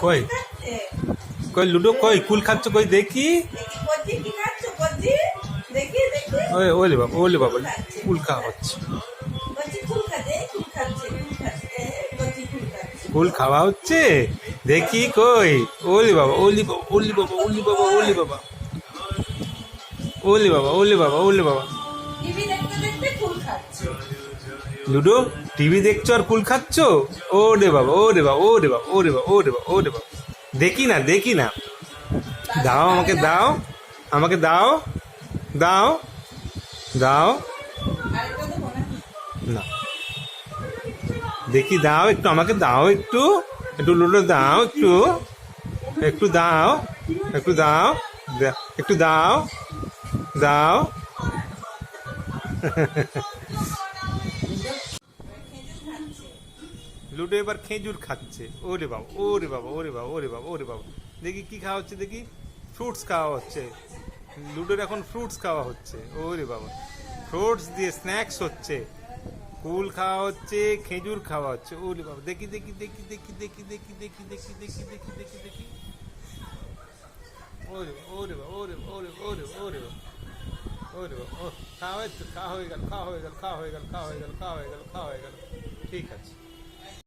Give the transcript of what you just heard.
কই? কই লুডো কই কুল খাচ্ছ কই দেখি ওই ওলে বাবা ওলে বাবা কুল খাওয়া হচ্ছে কুল খাওয়া হচ্ছে দেখি কই ওলি বাবা ওলি বাবা ওলি বাবা ওলি বাবা ওলি বাবা ওলি বাবা ওলি বাবা ওলি বাবা দেখতে দেখতে কুল খাচ্ছে লুডো? টিভি দেখছ আর কুল খাচ্ছ? ও রে বাবা ও রে বাবা ও রে বাবা ও রে বাবা ও রে বাবা ও রে বাবা। দেখি না দেখি না। দাও আমাকে দাও। আমাকে দাও। দাও। দাও। না। দেখি, দাও একটু, আমাকে দাও একটু। একটু লুডো দাও একটু। একটু দাও। একটু দাও। একটু দাও। দাও। লুডো এবার খেজুর খাচ্ছে ওরে বাবা ওরে বাবা ওরে বাবা ওরে বাবা ওরে বাবা দেখি কি খাওয়া হচ্ছে দেখি ফ্রুটস খাওয়া হচ্ছে লুডোর এখন ফ্রুটস খাওয়া হচ্ছে ওরে বাবা ফ্রুটস দিয়ে স্ন্যাক্স হচ্ছে কুল খাওয়া হচ্ছে খেজুর খাওয়া হচ্ছে ওরে বাবা দেখি দেখি দেখি দেখি দেখি দেখি দেখি দেখি দেখি দেখি দেখি দেখি ওরে ওরে বাবা ওরে ওরে ওরে ওরে বাবা বাবা ও খাওয়া হচ্ছে খাওয়া হয়ে গেল খাওয়া হয়ে গেল খাওয়া হয়ে গেল খাওয়া হয়ে গেল খাওয়া হয়ে গেল খাওয়া হয়ে গেল। ঠিক আছে।